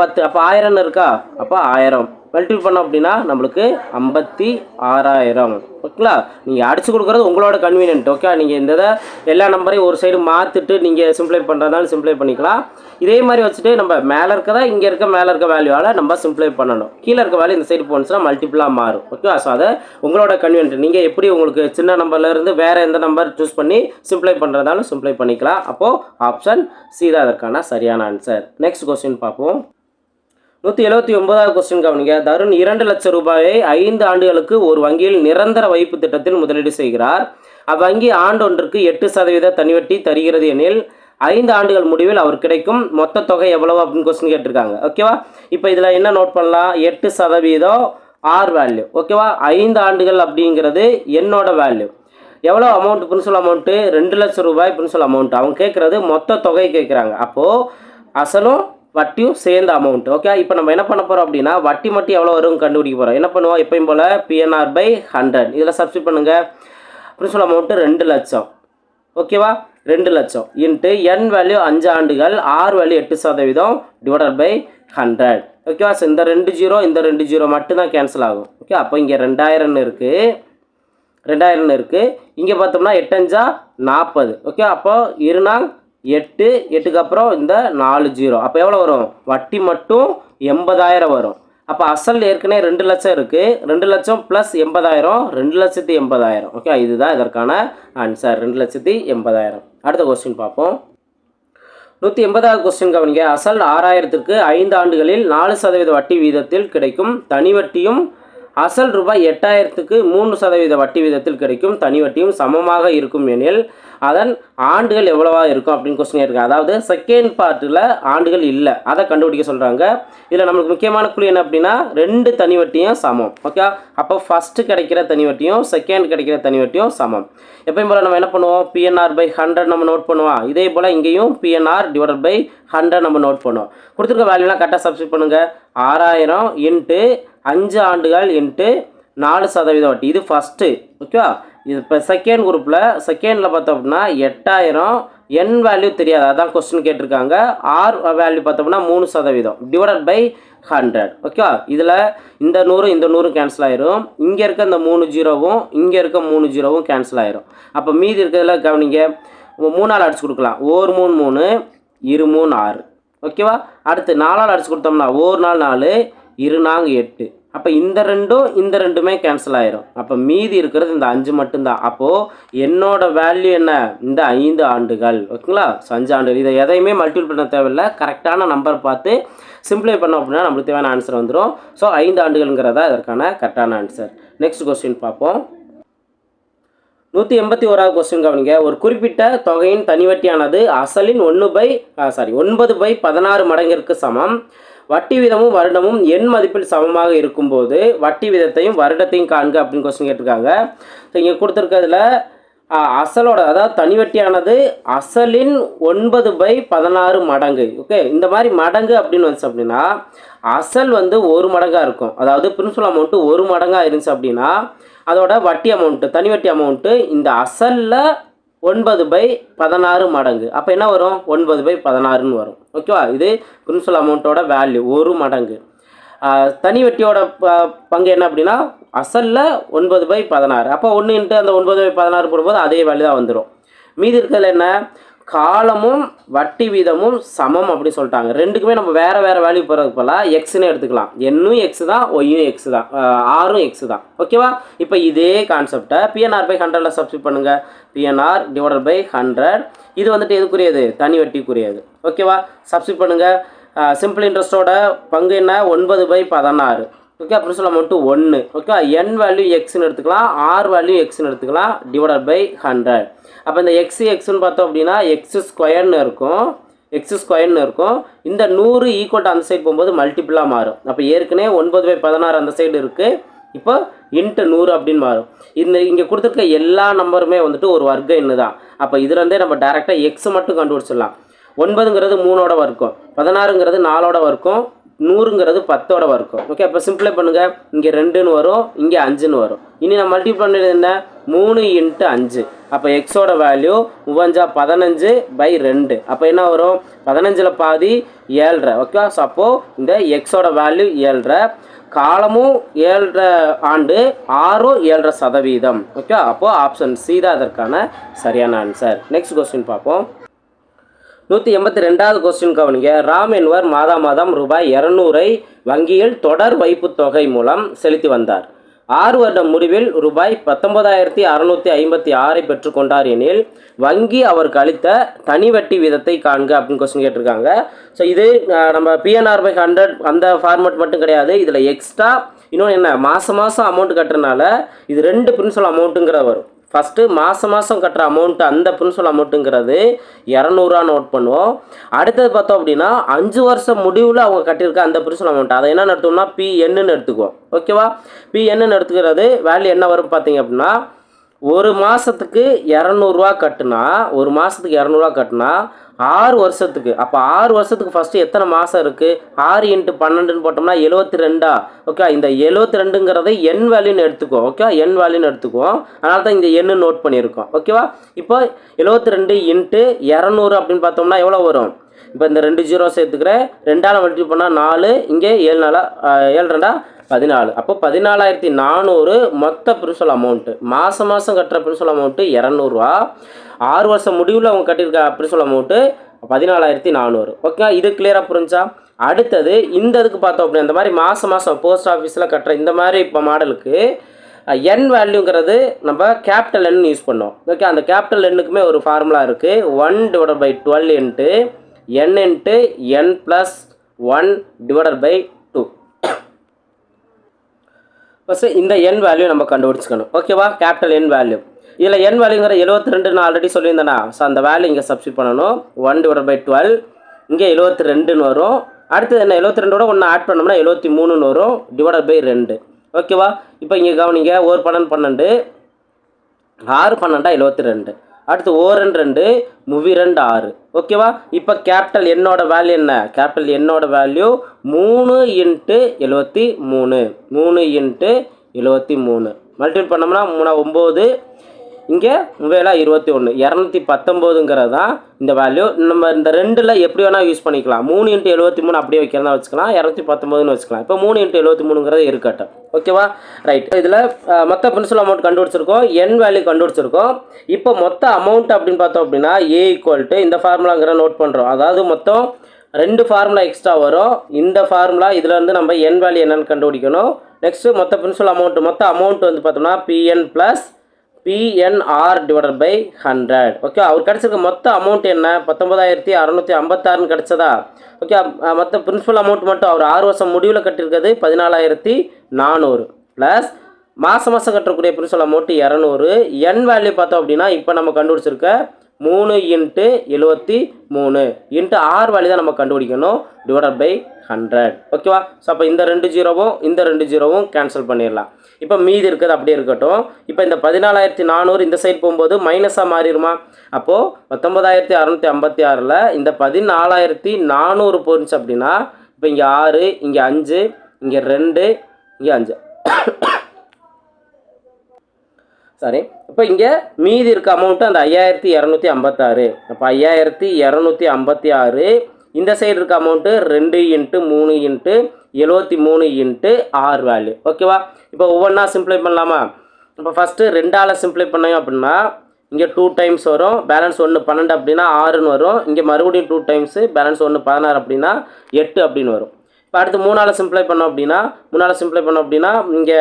பத்து. அப்போ ஆயிரம்னு இருக்கா? அப்போ ஆயிரம். மல்டிபிள் பண்ணோம் அப்படின்னா நம்மளுக்கு ஐம்பத்தி ஆறாயிரம். ஓகேங்களா? நீங்கள் அடிச்சு கொடுக்குறது உங்களோட கன்வீனியன்ட் ஓகே? நீங்கள் இந்த இதை எல்லா நம்பரையும் ஒரு சைடு மாற்றிட்டு நீங்கள் சிம்ப்ளை பண்ணுறதாலும் சிம்ப்ளை பண்ணிக்கலாம். இதே மாதிரி வச்சுட்டு நம்ம மேலே இருக்கிறதா இங்கே இருக்க மேலே இருக்க வேல்யூவால் நம்ம சிம்ப்ளை பண்ணணும். கீழே இருக்க வேல்யூ இந்த சைடு போனுச்சுன்னா மல்டிபிளாக மாறும். ஓகே ஸோ அதை உங்களோட கன்வீனியன்ட் நீங்கள் எப்படி உங்களுக்கு சின்ன நம்பர்லேருந்து வேறு எந்த நம்பர் சூஸ் பண்ணி சிம்ப்ளை பண்ணுறதாலும் சிம்ப்ளை பண்ணிக்கலாம். அப்போது ஆப்ஷன் சி தான் அதற்கான சரியான ஆன்சர் நெக்ஸ்ட் கொஸ்டின் பார்ப்போம். நூற்றி எழுபத்தி ஒன்பதாவது கொஸ்டின் கவனிங்க. தருண் இரண்டு லட்சம் ரூபாயை ஐந்து ஆண்டுகளுக்கு ஒரு வங்கியில் நிரந்தர வைப்பு திட்டத்தில் முதலீடு செய்கிறார். அவ்வங்கி ஆண்டொன்றுக்கு எட்டு சதவீத தனிவட்டி தருகிறது எனில் ஐந்து ஆண்டுகள் முடிவில் அவர் கிடைக்கும். மொத்த தொகை எவ்வளவு அப்படின்னு கொஸ்டின் கேட்டிருக்காங்க. ஓகேவா இப்போ இதில் என்ன நோட் பண்ணலாம்? எட்டு சதவீதம் ஆர் வேல்யூ ஓகேவா ஐந்து ஆண்டுகள் அப்படிங்கிறது என்னோட வேல்யூ எவ்வளோ அமௌண்ட் பிரின்சிபல் அமௌண்ட்டு ரெண்டு லட்சம் ரூபாய் பிரின்சிபல் அமௌண்ட் அவங்க கேட்குறது மொத்த தொகை கேட்குறாங்க. அப்போது அசலும் வட்டியும் சேர்ந்த அமௌண்ட் ஓகே இப்போ நம்ம என்ன பண்ண போகிறோம் அப்படின்னா வட்டி மட்டும் எவ்வளோ வரும் கண்டுபிடிக்க போகிறோம் என்ன பண்ணுவோம்? எப்பயும் போல் பிஎன்ஆர் பை ஹண்ட்ரட் இதில் சப்ஸ்டிட் பண்ணுங்கள் பிரின்சிபல் அமௌண்ட்டு ரெண்டு லட்சம். ஓகேவா ரெண்டு லட்சம். இன்ட்டு என் வேல்யூ அஞ்சு ஆண்டுகள் ஆர் வேல்யூ எட்டு சதவீதம் டிவைடட் பை ஹண்ட்ரட் ஓகேவா ஸோ இந்த ரெண்டு ஜீரோ இந்த ரெண்டு ஜீரோ மட்டும்தான் கேன்சல் ஆகும். ஓகே அப்போ இங்கே ரெண்டாயிரம்னு இருக்குது ரெண்டாயிரம்னு இருக்குது இங்கே பார்த்தோம்னா எட்டஞ்சா நாற்பது. ஓகே அப்போ இருநாள் எட்டு எட்டுக்கு அப்புறம் இந்த நாலு ஜீரோ. அப்போ எவ்வளோ வரும்? வட்டி மட்டும் எண்பதாயிரம் வரும். அப்போ அசல் ஏற்கனவே ரெண்டு லட்சம் இருக்குது ரெண்டு லட்சம் ப்ளஸ் எண்பதாயிரம் ரெண்டு லட்சத்தி எண்பதாயிரம். ஓகே இதுதான் இதற்கான ஆன்சர் ரெண்டு லட்சத்தி எண்பதாயிரம். அடுத்த கொஸ்டின் பார்ப்போம். நூற்றி எண்பதாவது கொஸ்டின் கவனிங்க. அசல் ஆறாயிரத்திற்கு ஐந்து ஆண்டுகளில் நாலு சதவீத வட்டி வீதத்தில் கிடைக்கும் தனி வட்டியும் அசல் ரூபாய் எட்டாயிரத்துக்கு மூன்று சதவீத வட்டி விதத்தில் கிடைக்கும். தனி வட்டியும் சமமாக இருக்கும் எனில் அதன் ஆண்டுகள் எவ்வளவா இருக்கும் அப்படின்னு கொஸ்டின் இருக்கு அதாவது செகண்ட் பார்ட்டில் ஆண்டுகள் இல்லை. அதை கண்டுபிடிக்க சொல்கிறாங்க இதில் நம்மளுக்கு முக்கியமான குழு என்ன அப்படின்னா ரெண்டு தனி வட்டியும் சமம். ஓகே அப்போ ஃபஸ்ட்டு கிடைக்கிற தனி வட்டியும் செகண்ட் கிடைக்கிற தனி வட்டியும் சமம். எப்பயும் போல் நம்ம என்ன பண்ணுவோம்? பிஎன்ஆர் பை ஹண்ட்ரட் நம்ம நோட் பண்ணுவோம். இதே போல் இங்கேயும் பிஎன்ஆர் டிவைடட் பை ஹண்ட்ரட் நம்ம நோட் பண்ணுவோம். கொடுத்துருக்க வேல்யூலாம் கரெக்டாக சப்ஸ்கிரைப் பண்ணுங்கள் ஆறாயிரம் இன்ட்டு அஞ்சு ஆண்டுகள் இன்ட்டு நாலு சதவீதம் வட்டி. இது ஃபஸ்ட்டு ஓகேவா? இது இப்போ செகண்ட் குரூப்பில் செகண்டில் பார்த்தோம் அப்படின்னா எட்டாயிரம் என் வேல்யூ தெரியாது. அதான் கொஸ்டின் கேட்டிருக்காங்க. ஆர் வேல்யூ பார்த்தோம்னா மூணு சதவீதம். டிவைடட் பை ஹண்ட்ரட் ஓகேவா? இதில் இந்த நூறு இந்த நூறும் கேன்சல் ஆயிரும். இங்கே இருக்க இந்த மூணு ஜீரோவும் இங்கே இருக்க மூணு ஜீரோவும் கேன்சல் ஆயிரும். அப்போ மீதி இருக்கிறதுல கவனிங்க. மூணால் அடிச்சு கொடுக்கலாம். ஒரு மூணு மூணு இரு மூணு ஆறு. ஓகேவா? அடுத்து நாலால் அடிச்சு கொடுத்தோம்னா ஒரு நாள் நாலு இருநாங்கு எட்டு. அப்போ இந்த ரெண்டும் இந்த ரெண்டுமே கேன்சல் ஆயிரும். அப்போ மீதி இருக்கிறது இந்த அஞ்சு மட்டும்தான். அப்போது என்னோட வேல்யூ என்ன? இந்த ஐந்து ஆண்டுகள். ஓகேங்களா? ஸோ அஞ்சு ஆண்டுகள். இதை எதையுமே மல்டிபிள் பண்ண தேவையில்லை. கரெக்டான நம்பர் பார்த்து சிம்பிளை பண்ணோம் அப்படின்னா நம்மளுக்கு தேவையான ஆன்சர் வந்துடும் ஸோ ஐந்து ஆண்டுகள்ங்கிறதா இதற்கான கரெக்டான ஆன்சர் நெக்ஸ்ட் கொஸ்டின் பார்ப்போம். நூற்றி எண்பத்தி ஓராவது கொஸ்டின் கவனிங்க. ஒரு குறிப்பிட்ட தொகையின் தனிவட்டியானது அசலின் ஒன்று பை சாரி ஒன்பது பை பதினாறு மடங்கிற்கு சமம். வட்டி வீதமும் வருடமும் எண் மதிப்பில் சமமாக இருக்கும்போது வட்டி வீதத்தையும் வருடத்தையும் காண்க அப்படின்னு கொஸ்டின் கேட்டிருக்காங்க. ஸோ இங்கே கொடுத்துருக்கிறதுல அசலோட அதாவது தனிவட்டியானது அசலின் ஒன்பது பை பதினாறு மடங்கு. ஓகே இந்த மாதிரி மடங்கு அப்படின்னு வந்துச்சு அப்படின்னா அசல் வந்து ஒரு மடங்காக இருக்கும். அதாவது பிரின்சிபல் அமௌண்ட்டு ஒரு மடங்காக இருந்துச்சு அப்படின்னா அதோட வட்டி அமௌண்ட்டு தனி வட்டி அமௌண்ட்டு இந்த அசலில் ஒன்பது பை பதினாறு மடங்கு. அப்போ என்ன வரும்? ஒன்பது பை பதினாறுன்னு வரும். ஓகேவா இது பிரின்சிபல் அமௌண்ட்டோட வேல்யூ ஒரு மடங்கு. தனி வட்டியோட ப- பங்கு என்ன அப்படின்னா அசலில் ஒன்பது பை பதினாறு. அப்போ ஒன்று இன்ட்டு அந்த ஒன்பது பை பதினாறு போடும்போது அதே வேல்யூ தான் வந்துடும் மீதி இருக்கிறதுல என்ன? காலமும் வட்டி வீதமும் சமம் அப்படி சொல்லிட்டாங்க. ரெண்டுக்குமே நம்ம வேறு வேறு வேல்யூ போகிறது போல் எக்ஸ்னு எடுத்துக்கலாம். என்னும் எக்ஸ் தான் ஒய்யும் எக்ஸ் தான் ஆறும் எக்ஸ் தான். ஓகேவா இப்போ இதே கான்செப்டை பிஎன்ஆர் பை ஹண்ட்ரடில் சப்ஸ்டியூட் பண்ணுங்கள் பிஎன்ஆர் டிவைடட் பை ஹண்ட்ரட் இது வந்துட்டு எதுக்குரியது? தனி வட்டிக்குரியது. ஓகேவா சப்ஸ்டியூட் பண்ணுங்கள் சிம்பிள் இன்ட்ரெஸ்ட்டோட பங்கு என்ன? ஒன்பது பை பதினாறு. ஓகே அப்படின்னு சொல்ல மட்டும் ஒன்று ஓகே என் வேல்யூ எக்ஸ்னு எடுத்துக்கலாம். ஆர் வேல்யூ எக்ஸ்னு எடுத்துக்கலாம். டிவைடட் பை ஹண்ட்ரட் அப்போ இந்த எக்ஸ் எக்ஸுன்னு பார்த்தோம் அப்படின்னா எக்ஸு ஸ்கொயர்னு இருக்கும். எக்ஸ் ஸ்கொயர்னு இருக்கும். இந்த நூறு ஈக்குவல் அந்த சைடு போகும்போது மல்டிப்புளாக மாறும். அப்போ ஏற்கனவே ஒன்பது பை பதினாறு அந்த சைடு இருக்குது இப்போ இன்ட்டு நூறு அப்படின்னு மாறும். இந்த இங்கே கொடுத்துருக்க எல்லா நம்பருமே வந்துட்டு ஒரு வர்க்க எண்ணு தான். அப்போ இதுலேருந்தே நம்ம டேரெக்டாக எக்ஸ் மட்டும் கண்டுபிடிச்சிடலாம். ஒன்பதுங்கிறது மூணோட வர்க்கம். பதினாறுங்கிறது நாலோட வர்க்கம். நூறுங்கிறது பத்தோட வர்க்கம். ஓகே அப்போ சிம்பிளை பண்ணுங்கள் இங்கே ரெண்டுன்னு வரும் இங்கே அஞ்சுன்னு வரும். இனி நான் மல்டி பண்ணது என்ன? மூணு இன்ட்டு அஞ்சு. அப்போ எக்ஸோட வேல்யூ மூவஞ்சா பதினஞ்சு பை ரெண்டு. அப்போ என்ன வரும்? பதினஞ்சில் பாதி ஏழ்ரை. ஓகே ஸோ அப்போது இந்த எக்ஸோட வேல்யூ ஏழ்ரை. காலமும் ஏழரை ஆண்டு ஆறும் ஏழரை சதவீதம். ஓகே அப்போது ஆப்ஷன் சி தான் அதற்கான சரியான ஆன்சர் நெக்ஸ்ட் கொஸ்டின் பார்ப்போம். நூற்றி எண்பத்தி ரெண்டாவது கொஸ்டின் கவனிங்க. ராம் என்பவர் மாதா மாதம் ரூபாய் இரநூறை வங்கியில் தொடர் வைப்பு தொகை மூலம் செலுத்தி வந்தார். ஆறு வருடம் முடிவில் ரூபாய் பத்தொன்பதாயிரத்தி அறுநூற்றி ஐம்பத்தி ஆறை பெற்றுக்கொண்டார் எனில் வங்கி அவருக்கு அளித்த தனி வட்டி வீதத்தை காண்க அப்படின்னு கொஸ்டின் கேட்டிருக்காங்க. ஸோ இது நம்ம பிஎன்ஆர் பை ஹண்ட்ரட் அந்த ஃபார்மேட் மட்டும் கிடையாது. இதில் எக்ஸ்ட்ரா இன்னொன்று என்ன மாதம் மாதம் அமௌண்ட் கட்டுறதுனால இது ரெண்டு பிரின்சிபல் அமௌண்ட்டுங்கிற வரும். ஃபஸ்ட்டு மாதம் மாதம் கட்டுற அமௌண்ட்டு அந்த பிரின்சிபல் அமௌண்ட்டுங்கிறது இரநூறுவா நோட் பண்ணுவோம். அடுத்தது பார்த்தோம் அப்படின்னா அஞ்சு வருஷம் முடிவில் அவங்க கட்டியிருக்க அந்த பிரின்சிபல் அமௌண்ட் அதை என்ன எடுத்தோம்னா பிஎன்னு எடுத்துக்குவோம். ஓகேவா பிஎன்னு எடுத்துக்கிறது வேல்யூ என்ன வரும் பார்த்தீங்க அப்படின்னா ஒரு மாதத்துக்கு இரநூறுவா கட்டுனா ஒரு மாதத்துக்கு இரநூறுவா கட்டுனா ஆறு வருஷத்துக்கு. அப்போ ஆறு வருஷத்துக்கு ஃபஸ்ட்டு எத்தனை மாதம் இருக்குது ஆறு இன்ட்டு பன்னெண்டுன்னு போட்டோம்னா எழுபத்தி ரெண்டா ஓகே இந்த எழுபத்தி ரெண்டுங்கிறத என் வேல்யூன்னு எடுத்துக்குவோம் ஓகே என் வேல்யூன்னு எடுத்துக்குவோம் அதனால தான் இந்த எண்ணு நோட் பண்ணியிருக்கோம். ஓகேவா இப்போ எழுபத்தி ரெண்டு இன்ட்டு இரநூறு அப்படின்னு பார்த்தோம்னா எவ்வளோ வரும்? இப்போ இந்த ரெண்டு ஜீரோ சேர்த்துக்கிறேன். ரெண்டால் மல்டிபிள் பண்ணால் நாலு இங்கே ஏழு நாளா ஏழு ரெண்டா? பதினாலு. அப்போ பதினாலாயிரத்தி நானூறு மொத்த பிரின்சிபல் அமௌண்ட்டு மாதம் மாதம் கட்டுற பிரின்சல் அமௌண்ட்டு இரநூறுவா. ஆறு வருஷம் முடிவில் அவங்க கட்டியிருக்க சொல்ல அமௌண்ட்டு பதினாலாயிரத்தி நானூறு. ஓகே இது கிளியராக புரிஞ்சா? அடுத்தது இந்த இதுக்கு பார்த்தோம் அப்படின்னா இந்த மாதிரி மாதம் மாதம் போஸ்ட் ஆஃபீஸில் கட்டுற இந்த மாதிரி இப்போ மாடலுக்கு என் வேல்யூங்கிறது நம்ம கேபிட்டல் என் யூஸ் பண்ணோம். ஓகே அந்த கேபிட்டல் எண்ணுக்குமே ஒரு ஃபார்முலா இருக்குது one divide by twelve into N into N plus one divided by two first இந்த என் வேல்யூ நம்ம கண்டுபிடிச்சிக்கணும். ஓகேவா கேபிட்டல் என் வேல்யூ இதில் என் வேல்யூங்கிற எழுபத்தி ரெண்டு நான் ஆல்ரெடி சொல்லியிருந்தேனா. ஸோ அந்த வேல்யூ இங்கே சப்ஸ்டிட் பண்ணணும். ஒன் டிவைட் பை டுவெல் இங்கே எழுபத்தி ரெண்டுன்னு வரும். அடுத்தது என்ன? எழுபத்தி ரெண்டோட ஒன்று ஆட் பண்ணோம்னா எழுபத்தி மூணுன்னு வரும். டிவைட் பை ரெண்டு. ஓகேவா இப்போ இங்கே கவனிங்க. ஒரு பன்னெண்டு பன்னெண்டு. ஆறு பன்னெண்டா எழுபத்தி ரெண்டு. அடுத்து ஓ ரெண்டு. ரெண்டு முவி ரெண்டு ஆறு. ஓகேவா இப்போ கேபிட்டல் என்னோட வேல்யூ என்ன? கேபிட்டல் என்னோட வேல்யூ மூணு இன்ட்டு எழுபத்தி மூணு. மூணு இன்ட்டு எழுபத்தி மூணு. மல்டிபிள் பண்ணோம்னா மூணா ஒம்பது. இங்கே வேலா இருபத்தி ஒன்று இரநூத்தி பத்தொம்போதுங்கிறது தான் இந்த வேல்யூ நம்ம இந்த ரெண்டில் எப்படி வேணால் யூஸ் பண்ணிக்கலாம். மூணு இன்ட்டு எழுபத்தி மூணு அப்படியே வைக்கிறதா வச்சுக்கலாம். இரநூத்தி பத்தொம்போதுன்னு வச்சுக்கலாம். இப்போ மூணு இன்ட்டு எழுபத்தி மூணுங்கிறது இருக்கட்டும். ஓகேவா ரைட் இதில் மொத்த பிரின்சிபல் அமௌண்ட் கண்டுபிடிச்சிருக்கோம். என் வேல்யூ கண்டுபிடிச்சிருக்கோம். இப்போ மொத்த அமௌண்ட் அப்படின்னு பார்த்தோம் அப்படின்னா ஏ ஈக்குவல் டு இந்த ஃபார்முலாங்கிற நோட் பண்ணுறோம் அதாவது மொத்தம் ரெண்டு ஃபார்முலா எக்ஸ்ட்ரா வரும். இந்த ஃபார்முலா இதில் நம்ம என் வேல்யூ என்னென்னு கண்டுபிடிக்கணும். நெக்ஸ்ட்டு மொத்த பிரின்சிபல் அமௌண்ட் மொத்த அமௌண்ட் வந்து பார்த்தோம்னா PN plus PNR divided by hundred okay அவர் கிடச்சிருக்க மொத்த அமௌண்ட் என்ன? பத்தொம்பதாயிரத்தி அறநூற்றி ஐம்பத்தாறுன்னு கிடச்சதா? ஓகே மொத்த பிரின்சிபல் அமௌண்ட் மட்டும் அவர் ஆறு வருஷம் முடிவில் கட்டியிருக்கிறது பதினாலாயிரத்தி நானூறு. ப்ளஸ் மாதம் மாதம் கட்டக்கூடிய பிரின்சிபல் அமௌண்ட் இரநூறு. என் வேல்யூ பார்த்தோம் அப்படின்னா இப்போ நம்ம கண்டுபிடிச்சிருக்க மூணு இன்ட்டு எழுபத்தி மூணு. இன்ட்டு ஆறு வேல்யூ தான் நம்ம கண்டுபிடிக்கணும். டிவைடட் பை ஹண்ட்ரட் ஓகேவா ஸோ அப்போ இந்த ரெண்டு ஜீரோவும் இந்த ரெண்டு ஜீரோவும் கேன்சல் பண்ணிடலாம். இப்போ மீதி இருக்கிறது அப்படியே இருக்கட்டும். இப்போ இந்த பதினாலாயிரத்தி நானூறு இந்த சைடு போகும்போது மைனஸாக மாறிடுமா? அப்போது பத்தொன்பதாயிரத்தி அறநூற்றி ஐம்பத்தி ஆறில் இந்த பதினாலாயிரத்தி நானூறு போணுச்சு அப்படின்னா இப்போ இங்கே ஆறு இங்கே அஞ்சு இங்கே ரெண்டு இங்கே அஞ்சு. சாரி இப்போ இங்கே மீதி இருக்க அமௌண்ட்டு அந்த ஐயாயிரத்தி இரநூத்தி ஐம்பத்தாறு. அப்போ ஐயாயிரத்தி இரநூத்தி ஐம்பத்தி ஆறு இந்த சைடு இருக்க அமௌண்ட்டு ரெண்டு இன்ட்டு மூணு இன்ட்டு எழுபத்தி மூணு இன்ட்டு ஆறு வேல்யூ ஓகேவா இப்போ ஒவ்வொன்றா சிம்ப்ளை பண்ணலாமா? இப்போ ஃபஸ்ட்டு ரெண்டால் சிம்ப்ளை பண்ணோம் அப்படின்னா இங்கே டூ டைம்ஸ் வரும். பேலன்ஸ் ஒன்று பன்னெண்டு அப்படின்னா ஆறுன்னு வரும். இங்கே மறுபடியும் டூ டைம்ஸு பேலன்ஸ் ஒன்று பதினாறு அப்படின்னா எட்டு அப்படின்னு வரும். இப்போ அடுத்து மூணால் சிம்ப்ளை பண்ணோம் அப்படின்னா மூணால் சிம்ப்ளை பண்ணோம் அப்படின்னா இங்கே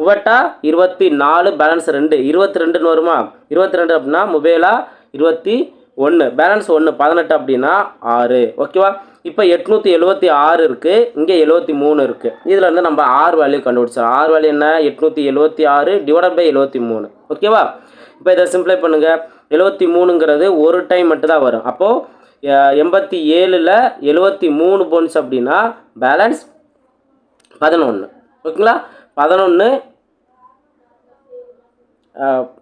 முவட்டா இருபத்தி நாலு பேலன்ஸ் ரெண்டு. இருபத்தி ரெண்டுன்னு வருமா? இருபத்தி ரெண்டு அப்படின்னா மொபைலா இருபத்தி ஒன்று பேலன்ஸ் ஒன்று பதினெட்டு அப்படின்னா ஆறு. ஓகேவா இப்போ எட்நூற்றி எழுபத்தி ஆறு இருக்குது இங்கே எழுபத்தி மூணு இருக்குது இதில் வந்து நம்ம ஆறு வேல்யூ கண்டுபிடிச்சோம் ஆறு வேல்யூ என்ன? எட்நூற்றி எழுபத்தி ஆறு டிவைட் பை எழுபத்தி மூணு. ஓகேவா இப்போ இதை சிம்ப்ளை பண்ணுங்கள் எழுபத்தி மூணுங்கிறது ஒரு டைம் மட்டும்தான் வரும். அப்போது எண்பத்தி ஏழில் எழுபத்தி மூணு போன்ஸ் அப்படின்னா பேலன்ஸ் பதினொன்று ஓகேங்களா பதினொன்று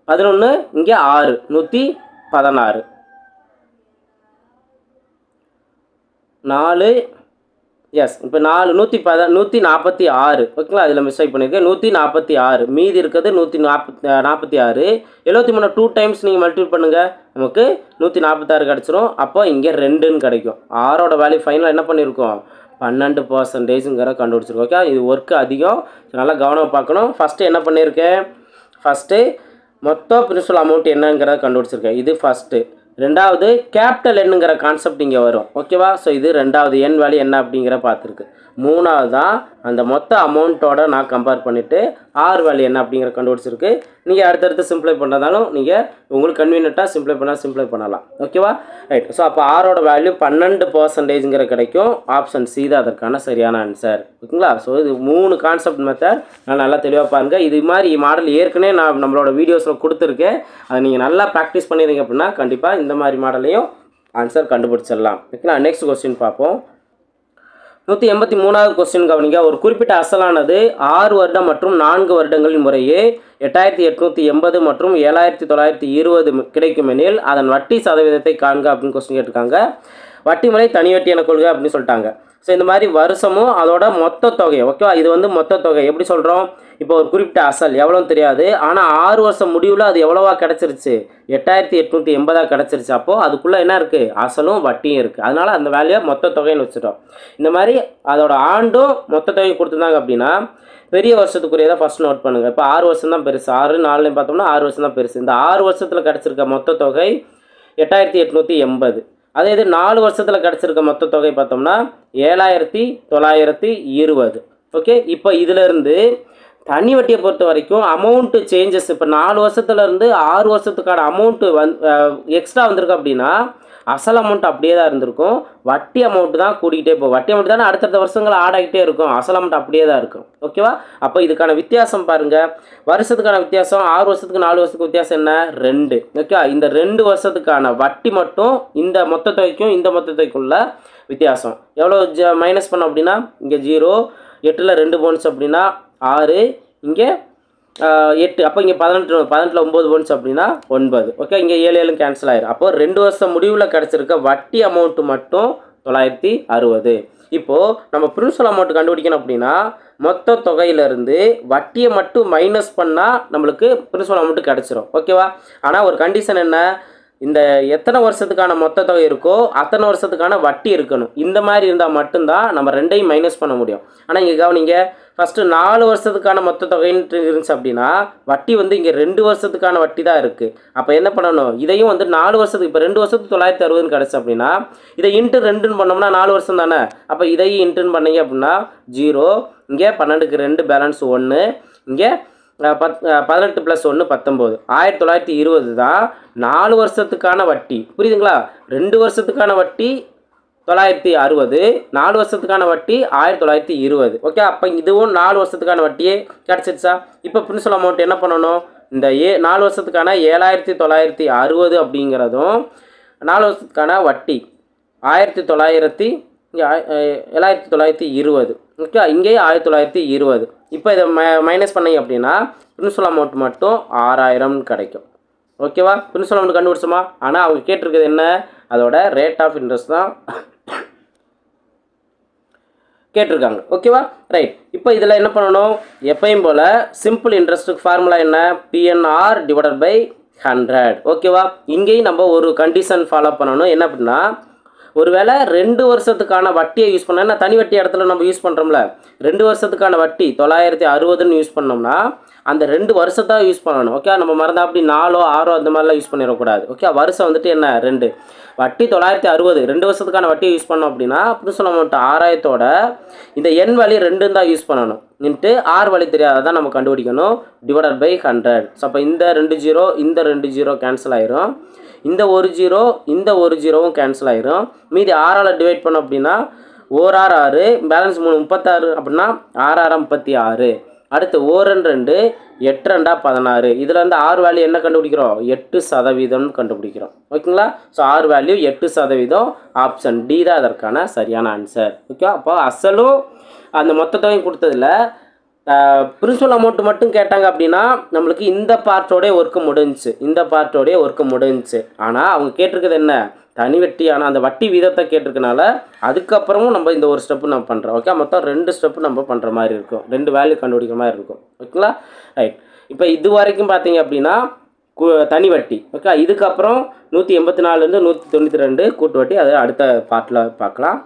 பதினொன்று இங்கே ஆறு நூற்றி பதினாறு. நாலு எஸ் இப்போ நாலு நூற்றி பத நூற்றி நாற்பத்தி ஆறு. ஓகேங்களா? அதில் மிஸ்டேக் பண்ணியிருக்கேன் நூற்றி நாற்பத்தி ஆறு. மீதி இருக்கிறது நூற்றி நாற்பத்தி நாற்பத்தி ஆறு. எழுபத்தி மூணு டூ டைம்ஸ் நீங்கள் மல்டிபிள் பண்ணுங்கள் நமக்கு நூற்றி நாற்பத்தாறு கிடச்சிரும். அப்போ இங்கே ரெண்டுன்னு கிடைக்கும். ஆறோட வேல்யூ ஃபைனலாக என்ன பண்ணியிருக்கோம் பன்னெண்டு பர்சன்டேஜுங்கிற கண்டுபிடிச்சிருக்கோம். ஓகே? இது ஒர்க்கு அதிகம். நல்லா கவனம் பார்க்கணும். ஃபஸ்ட்டு என்ன பண்ணியிருக்கேன் ஃபஸ்ட்டு மொத்த பிரின்சிபல் அமௌண்ட் என்னங்கிறத கண்டுபிடிச்சிருக்கேன். இது ஃபஸ்ட்டு ரெண்டாவது கேபிட்டல் என்னங்கிற கான்செப்ட் இங்கே வரும். ஓகேவா ஸோ இது ரெண்டாவது எண் வேல்யூ என்ன அப்படிங்கிற பார்த்துருக்கு. மூணாவது தான் அந்த மொத்த அமௌண்ட்டோட நான் கம்பேர் பண்ணிவிட்டு ஆர் வேல்யூ என்ன அப்படிங்கிற கண்டுபிடிச்சிருக்கு. நீங்கள் அடுத்தடுத்து சிம்ப்ளை பண்ணதாலும் நீங்கள் உங்களுக்கு கன்வீனியண்ட்டாக சிம்ப்ளை பண்ணால் சிம்ப்ளை பண்ணலாம். ஓகேவா ரைட் ஸோ அப்போ ஆரோட வேல்யூ பன்னெண்டு பர்சன்டேஜுங்கிற கிடைக்கும். ஆப்ஷன் சி தான் அதற்கான சரியான ஆன்சர் ஓகேங்களா? ஸோ இது மூணு கான்செப்ட் மெத்தட் நான் நல்லா தெளிவாக பாருங்கள் இது மாதிரி மாடல் ஏற்கனவே நான் நம்மளோட வீடியோஸில் கொடுத்துருக்கேன். அதை நீங்கள் நல்லா ப்ராக்டிஸ் பண்ணிடுங்க அப்படின்னா கண்டிப்பாக இந்த மாதிரி மாடலையும் ஆன்சர் கண்டுபிடிச்சிடலாம். ஓகேங்களா? நெக்ஸ்ட் கொஸ்டின் பார்ப்போம். நூற்றி எண்பத்தி மூணாவது கொஸ்டின் கவனிங்க. ஒரு குறிப்பிட்ட அசலானது ஆறு வருடம் மற்றும் நான்கு வருடங்களின் முறையே எட்டாயிரத்தி எட்நூற்றி எண்பது மற்றும் ஏழாயிரத்தி தொள்ளாயிரத்தி இருபது கிடைக்குமெனில் அதன் வட்டி சதவீதத்தை காண்க அப்படின்னு கொஸ்டின் கேட்டிருக்காங்க. வட்டி முறை தனி வட்டி என கொள்க அப்படின்னு சொல்லிட்டாங்க. ஸோ இந்த மாதிரி வருஷமும் அதோட மொத்த தொகை ஓகேவா இது வந்து மொத்த தொகை. எப்படி சொல்கிறோம் இப்போ ஒரு குறிப்பிட்ட அசல் எவ்வளோன்னு தெரியாது. ஆனால் ஆறு வருஷம் முடிவில் அது எவ்வளோவா கிடச்சிருச்சு? எட்டாயிரத்தி எட்நூற்றி எண்பதாக கிடச்சிருச்சு. அப்போது அதுக்குள்ளே என்ன இருக்குது அசலும் வட்டியும் இருக்குது அதனால் அந்த வேலையை மொத்த தொகைன்னு வச்சுட்டோம். இந்த மாதிரி அதோட ஆண்டும் மொத்த தொகை கொடுத்துருந்தாங்க அப்படின்னா பெரிய வருஷத்துக்குரியதை ஃபஸ்ட் நோட் பண்ணுங்கள் இப்போ ஆறு வருஷம் தான் பெருசு. ஆறு நாலுலேயும் பார்த்தோம்னா ஆறு வருஷம் தான் பெருசு. இந்த ஆறு வருஷத்தில் கிடச்சிருக்க மொத்த தொகை எட்டாயிரத்தி எட்நூற்றி எண்பது. அதே இது நாலு வருஷத்தில் கிடச்சிருக்க மொத்த தொகை பார்த்தோம்னா ஏழாயிரத்தி தொள்ளாயிரத்தி இருபது. ஓகே? இப்போ இதிலிருந்து தனி வட்டியை பொறுத்த வரைக்கும் அமௌண்ட்டு சேஞ்சஸ் இப்போ நாலு வருஷத்துல இருந்து ஆறு வருஷத்துக்கான அமௌண்ட்டு வந் எக்ஸ்ட்ரா வந்திருக்கு அப்படின்னா அசல் அமௌண்ட் அப்படியே தான் இருந்திருக்கும். வட்டி அமௌண்ட் தான் கூடிக்கிட்டே போகும் வட்டி அமௌண்ட் தானே அடுத்தடுத்த வருஷங்கள் ஆட் ஆகிட்டே இருக்கும். அசல் அமௌண்ட் அப்படியே தான் இருக்கும். ஓகேவா அப்போ இதுக்கான வித்தியாசம் பாருங்கள் வருஷத்துக்கான வித்தியாசம் ஆறு வருஷத்துக்கு நாலு வருஷத்துக்கு வித்தியாசம் என்ன? ரெண்டு. ஓகேவா இந்த ரெண்டு வருஷத்துக்கான வட்டி மட்டும் இந்த மொத்த தொகைக்கும் இந்த மொத்த தொகைக்குள்ள வித்தியாசம். எவ்வளோ ஜ மைனஸ் பண்ணோம் அப்படின்னா? இங்கே ஜீரோ எட்டில் ரெண்டு போனஸ் அப்படின்னா ஆறு. இங்கே எட்டு. அப்போ இங்கே பதினெட்டு பதினெட்டில் ஒம்பது போன்ஸ் அப்படின்னா ஒன்பது. ஓகே இங்கே ஏழு ஏழும் கேன்சல் ஆயிரும். அப்போ ரெண்டு வருஷம் முடிவில் கிடச்சிருக்க வட்டி அமௌண்ட்டு மட்டும் தொள்ளாயிரத்தி அறுபது. இப்போது நம்ம பிரின்சிபல் அமௌண்ட் கண்டுபிடிக்கணும் அப்படின்னா மொத்த தொகையிலேருந்து வட்டியை மட்டும் மைனஸ் பண்ணால் நம்மளுக்கு பிரின்சிபல் அமௌண்ட்டு கிடச்சிரும். ஓகேவா ஆனால் ஒரு கண்டிஷன் என்ன? இந்த எத்தனை வருஷத்துக்கான மொத்த தொகை இருக்கோ அத்தனை வருஷத்துக்கான வட்டி இருக்கணும். இந்த மாதிரி இருந்தால் மட்டும்தான் நம்ம ரெண்டையும் மைனஸ் பண்ண முடியும். ஆனால் இங்கே கவனிங்க ஃபஸ்ட்டு நாலு வருஷத்துக்கான மொத்த தொகைன்ட்டு இருந்துச்சு அப்படின்னா வட்டி வந்து இங்கே ரெண்டு வருஷத்துக்கான வட்டி தான் இருக்குது அப்போ என்ன பண்ணணும்? இதையும் வந்து நாலு வருஷத்துக்கு இப்போ ரெண்டு வருஷத்துக்கு தொள்ளாயிரத்தி அறுபதுன்னு கிடச்சி அப்படின்னா இதை இன்ட்டு ரெண்டுன்னு பண்ணோம்னா நாலு வருஷம் தானே? அப்போ இதையும் இன்ட்டுன்னு பண்ணீங்க அப்படின்னா ஜீரோ இங்கே பன்னெண்டுக்கு ரெண்டு பேலன்ஸ் ஒன்று இங்கே பத் பதினெட்டு ப்ளஸ் ஒன்று பத்தொம்போது ஆயிரத்தி தொள்ளாயிரத்தி இருபது தான் நாலு வருஷத்துக்கான வட்டி. புரியுதுங்களா? ரெண்டு வருஷத்துக்கான வட்டி தொள்ளாயிரத்தி அறுபது நாலு வருஷத்துக்கான வட்டி ஆயிரத்தி தொள்ளாயிரத்தி இருபது. ஓகே அப்போ இதுவும் நாலு வருஷத்துக்கான வட்டியே கிடச்சிருச்சா இப்போ பிரின்சிபல் அமௌண்ட் என்ன பண்ணணும்? இந்த ஏ நாலு வருஷத்துக்கான ஏழாயிரத்தி தொள்ளாயிரத்தி அறுபது அப்படிங்கிறதும் நாலு வருஷத்துக்கான வட்டி ஆயிரத்தி தொள்ளாயிரத்தி இங்கே ஏழாயிரத்தி தொள்ளாயிரத்தி இருபது. ஓகே இங்கேயே ஆயிரத்தி தொள்ளாயிரத்தி இருபது. இப்போ இதை ம மைனஸ் பண்ணிங்க அப்படின்னா பிரின்சிபல் அமௌண்ட் மட்டும் ஆறாயிரம் கிடைக்கும். ஓகேவா பிரின்சிபல் அமௌண்ட் கண்டுபிடிச்சோமா? ஆனால் அவங்க கேட்டிருக்கிறது என்ன? அதோட ரேட் ஆஃப் இன்ட்ரெஸ்ட் தான். கேட்டிருக்காங்க. ஓகேவா ரைட் இப்போ இதில் என்ன பண்ணணும்? எப்பயும் போல் சிம்பிள் இன்ட்ரெஸ்ட்டுக்கு ஃபார்முலா என்ன? பிஎன்ஆர் டிவைடட் பை ஹண்ட்ரட் ஓகேவா இங்கேயும் நம்ம ஒரு கண்டிஷன் ஃபாலோ பண்ணணும். என்ன அப்படின்னா ஒருவேளை ரெண்டு வருஷத்துக்கான வட்டியை யூஸ் பண்ண தனி வட்டி இடத்துல நம்ம யூஸ் பண்ணுறோம்ல ரெண்டு வருஷத்துக்கான வட்டி தொள்ளாயிரத்தி அறுபதுன்னு யூஸ் பண்ணோம்னா அந்த ரெண்டு வருஷத்தை யூஸ் பண்ணணும் ஓகே நம்ம மறந்தா அப்படி நாலோ ஆறோ அந்த மாதிரிலாம் யூஸ் பண்ணிடக்கூடாது ஓகே வருஷம் வந்துட்டு என்ன? ரெண்டு. வட்டி தொள்ளாயிரத்தி அறுபது ரெண்டு வருஷத்துக்கான வட்டியை யூஸ் பண்ணோம் அப்படின்னா பிரின்சிபல் அமௌண்ட் ஆறாயிரத்தோட இந்த எண் வழி ரெண்டும் தான் யூஸ் பண்ணணும். நின்ட்டு ஆறு வழி தெரியாததான் நம்ம கண்டுபிடிக்கணும். டிவைடட் பை ஹண்ட்ரட் ஸோ அப்போ இந்த ரெண்டு ஜீரோ இந்த ரெண்டு ஜீரோ கேன்சல் ஆயிரும். இந்த ஒரு ஜீரோ இந்த ஒரு ஜீரோவும் கேன்சல் ஆயிரும். மீதி ஆறால் டிவைட் பண்ணோம் அப்படின்னா ஓர் ஆறு ஆறு பேலன்ஸ் மூணு முப்பத்தாறு அப்படின்னா ஆறாறு முப்பத்தி ஆறு. அடுத்து ஓரன் ரெண்டு எட்டு ரெண்டா பதினாறு. இதில் இருந்து ஆறு வேல்யூ என்ன கண்டுபிடிக்கிறோம்? எட்டு சதவீதம்னு கண்டுபிடிக்கிறோம். ஓகேங்களா? ஸோ ஆறு வேல்யூ எட்டு சதவீதம் ஆப்ஷன் டி தான் அதற்கான சரியான ஆன்சர் ஓகே அப்போ அசலும் அந்த மொத்த தொகையும் கொடுத்ததுல பிரின்சிபல் அமௌண்ட் மட்டும் கேட்டாங்க அப்படின்னா நம்மளுக்கு இந்த பார்ட்டோடய ஒர்க்கு முடிஞ்சிச்சு. இந்த பார்ட்டோடய ஒர்க்கு முடிஞ்சிச்சு. ஆனால் அவங்க கேட்டிருக்கிறது என்ன? தனி வட்டி ஆனால் அந்த வட்டி வீதத்தை கேட்டிருக்கனால அதுக்கப்புறமும் நம்ம இந்த ஒரு ஸ்டெப்பு நம்ம பண்ணுறோம் ஓகே மொத்தம் ரெண்டு ஸ்டெப்பு நம்ம பண்ணுற மாதிரி இருக்கும். ரெண்டு வேல்யூ கண்டுபிடிக்கிற மாதிரி இருக்கும். ஓகேங்களா ரைட் இப்போ இது வரைக்கும் பார்த்தீங்க அப்படின்னா தனி வட்டி. ஓகே இதுக்கப்புறம் நூற்றி எண்பத்தி நாலுலேருந்து நூற்றி தொண்ணூற்றி ரெண்டு கூட்டு வட்டி. அதை அடுத்த பார்ட்டில் பார்க்கலாம்